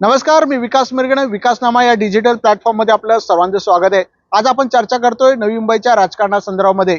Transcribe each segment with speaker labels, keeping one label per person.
Speaker 1: नमस्कार मी विकास मिरगणे. विकासनामा या डिजिटल प्लॅटफॉर्ममध्ये आपलं सर्वांचं स्वागत आहे. आज आपण चर्चा करतोय नवी मुंबईच्या राजकारणासंदर्भामध्ये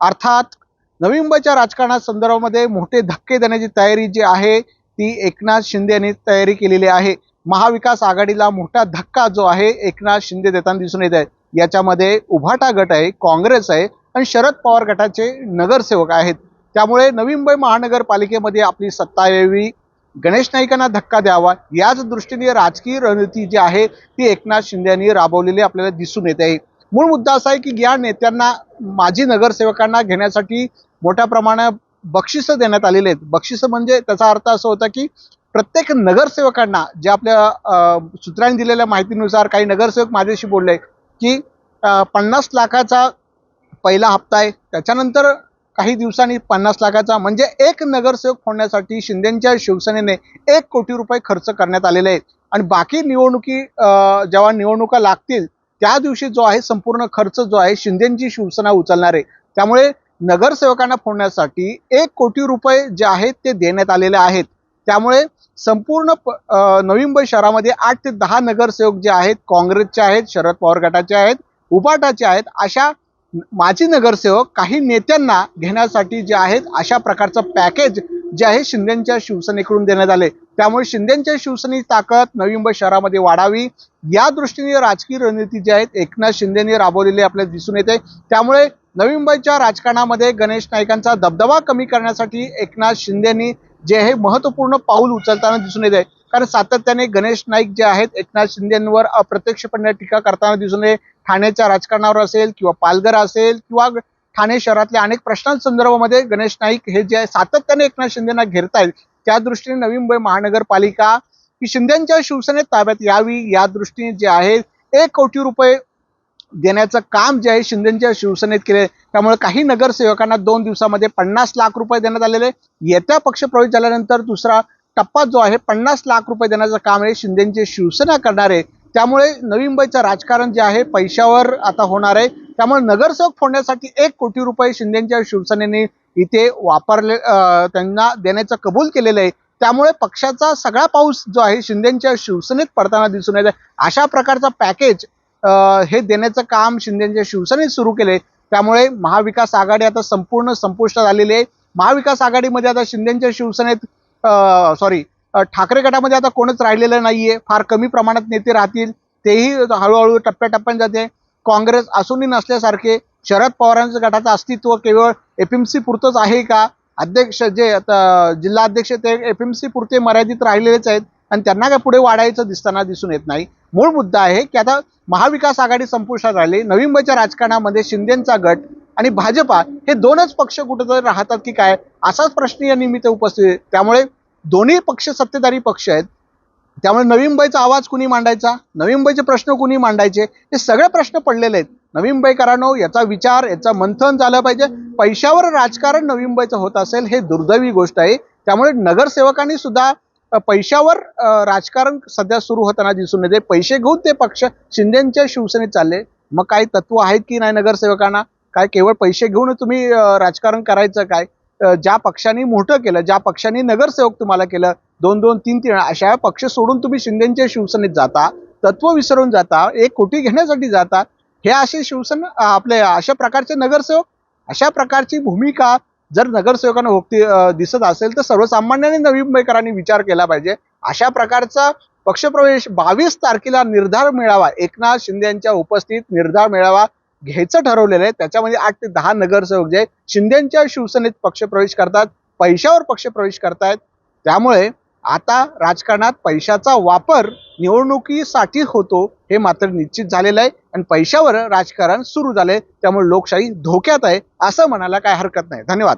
Speaker 1: अर्थात नवी मुंबईच्या राजकारणासंदर्भामध्ये मोठे धक्के देण्याची तयारी जी आहे ती एकनाथ शिंदे यांनी तयारी केलेली आहे. महाविकास आघाडीला मोठा धक्का जो आहे एकनाथ शिंदे देताना दिसून येत आहे. याच्यामध्ये उभाटा गट आहे काँग्रेस आहे आणि शरद पवार गटाचे नगरसेवक आहेत. त्यामुळे नवी मुंबई महानगरपालिकेमध्ये आपली सत्ता यावी. गणेश नाईकांना धक्का द्यावा याच दृष्टीने राजकीय रणनीती जी आहे ती एकनाथ शिंदे यांनी राबवलेली आपल्याला दिसून येत. आहे मूळ मुद्दा असा आहे की या नेत्यांना माजी नगरसेवकांना घेण्यासाठी मोठ्या प्रमाणात बक्षिसं देण्यात आलेले आहेत. बक्षिसं म्हणजे त्याचा अर्थ असा होता की प्रत्येक नगरसेवकांना जे आपल्या सूत्रांनी दिलेल्या माहितीनुसार काही नगरसेवक माझ्याशी बोलले की पन्नास लाखाचा पहिला हप्ता आहे. त्याच्यानंतर काही दिवसांनी पन्नास लाखाचा म्हणजे एक नगरसेवक फोडण्यासाठी शिंदेच्या शिवसेनेने एक कोटी रुपये खर्च करण्यात आलेले आहेत. आणि बाकी निवडणुकी जेव्हा निवडणुका लागतील त्या दिवशी जो आहे संपूर्ण खर्च जो आहे शिंदेची शिवसेना उचलणार आहे. त्यामुळे नगरसेवकांना फोडण्यासाठी एक कोटी रुपये जे आहेत ते देण्यात आलेले आहेत. त्यामुळे संपूर्ण प- नवी मुंबई शहरामध्ये आठ ते दहा नगरसेवक जे आहेत काँग्रेसचे आहेत शरद पवार गटाचे आहेत उपाटाचे आहेत अशा माजी नगरसेवक काही नेत्यांना घेण्यासाठी जे आहेत अशा प्रकारचं पॅकेज जे आहे शिंदेच्या शिवसेनेकडून देण्यात आले. त्यामुळे शिंदेच्या शिवसेनेची ताकद नवी मुंबई शहरामध्ये वाढावी. या दृष्टीने राजकीय रणनीती जी आहेत एकनाथ शिंदेने राबवलेली आपल्याला दिसून येते. त्यामुळे नवी मुंबईच्या राजकारणामध्ये गणेश नाईकांचा दबदबा कमी करण्यासाठी एकनाथ शिंदेनी जे हे महत्त्वपूर्ण पाऊल उचलताना दिसून येत आहे. कारण सातत्याने गणेश नाईक जे आहेत एकनाथ शिंदेवर अप्रत्यक्षपणे टीका करताना दिसून येते ठाण्याच्या राजकारणावर असेल किंवा पालघर असेल किंवा ठाणे शहरातल्या अनेक प्रश्नांसंदर्भामध्ये गणेश नाईक हे जे आहे सातत्याने एकनाथ शिंदेना घेरतायत त्या दृष्टीने नवी मुंबई महानगरपालिका ही शिंदेच्या शिवसेनेत ताब्यात यावी या दृष्टीने जे आहे एक कोटी रुपये देण्याचं काम जे आहे शिंदेच्या शिवसेनेत केले. त्यामुळे काही नगरसेवकांना दोन दिवसामध्ये पन्नास लाख रुपये देण्यात आलेले येत्या पक्षप्रवेश झाल्यानंतर दुसरा टप्पा जो आहे पन्नास लाख रुपये देण्याचं काम आहे शिंदेचे शिवसेना करणार आहे. त्यामुळे नवी मुंबईचं राजकारण जे आहे पैशावर आता होणार आहे. त्यामुळे नगरसेवक फोडण्यासाठी एक कोटी रुपये शिंदेच्या शिवसेनेने इथे वापरले त्यांना देण्याचं कबूल केलेलं आहे. त्यामुळे पक्षाचा सगळा पाऊस जो आहे शिंदेच्या शिवसेनेत पडताना दिसून येत आहे. अशा प्रकारचा पॅकेज हे देण्याचं काम शिंदेच्या शिवसेनेत सुरू केले. त्यामुळे महाविकास आघाडी आता संपूर्ण संपुष्टात आलेली आहे. महाविकास आघाडीमध्ये आता शिंदेच्या शिवसेनेत सॉरी ठाकरे गटामध्ये आता कोणच राहिलेलं नाहीये. फार कमी प्रमाणात नेते राहतील. तेही हळूहळू टप्प्याटप्प्याने जाते. काँग्रेस असूनही नसल्यासारखे शरद पवारांचं गटाचं अस्तित्व केवळ एफ एम सी पुरतंच आहे का? अध्यक्ष जे आता जिल्हा अध्यक्ष ते एफ एम सी पुरते मर्यादित राहिलेलेच आहेत. आणि त्यांना काय पुढे वाढायचं दिसताना दिसून येत नाही. मूळ मुद्दा आहे की आता महाविकास आघाडी संपुष्टात राहिली नवी मुंबईच्या राजकारणामध्ये शिंदेचा गट आणि भाजपा हे दोनच पक्ष कुठेतरी राहतात की काय? असाच प्रश्न या निमित्त उपस्थित त्यामुळे दोन्ही पक्ष सत्तेधारी पक्ष आहेत. त्यामुळे नवी मुंबईचा आवाज कुणी मांडायचा? नवी मुंबईचे प्रश्न कुणी मांडायचे? हे सगळे प्रश्न पडलेले आहेत. नवी मुंबईकरांनो याचा विचार याचं मंथन झालं पाहिजे. पैशावर राजकारण नवी मुंबईचं होत असेल हे दुर्दैवी गोष्ट आहे. त्यामुळे नगरसेवकांनी सुद्धा पैशावर राजकारण सध्या सुरू होताना दिसून येते. पैसे घेऊन ते पक्ष शिंदेच्या शिवसेनेत चालले. मग काही तत्व आहेत की नाही नगरसेवकांना? काय केवळ पैसे घेऊन तुम्ही राजकारण करायचं काय? ज्या पक्षांनी मोठं केलं ज्या पक्षांनी नगरसेवक तुम्हाला केलं दोन दोन तीन तीन अशा पक्ष सोडून तुम्ही शिंदेच्या शिवसेनेत जाता तत्व विसरून जाता एक कोटी घेण्यासाठी जाता हे असे शिवसेना आपले अशा प्रकारचे नगरसेवक अशा प्रकारची भूमिका जर नगरसेवकांना भोगती दिसत असेल तर सर्वसामान्यांनी नवी मुंबईकरांनी विचार केला पाहिजे. अशा प्रकारचा पक्षप्रवेश बावीस तारखेला निर्धार मिळावा एकनाथ शिंदे यांच्या उपस्थित निर्धार मिळावा घ्यायचं ठरवलेलं आहे. त्याच्यामध्ये आठ ते दहा नगरसेवक जे शिंदेच्या शिवसेनेत पक्षप्रवेश करतात पैशावर पक्षप्रवेश करतायत. त्यामुळे आता राजकारणात पैशाचा वापर निवडणुकीसाठी होतो हे मात्र निश्चित झालेलं आहे. आणि पैशावर राजकारण सुरू झालंय. त्यामुळे लोकशाही धोक्यात आहे. असं म्हणायला काय हरकत नाही. धन्यवाद.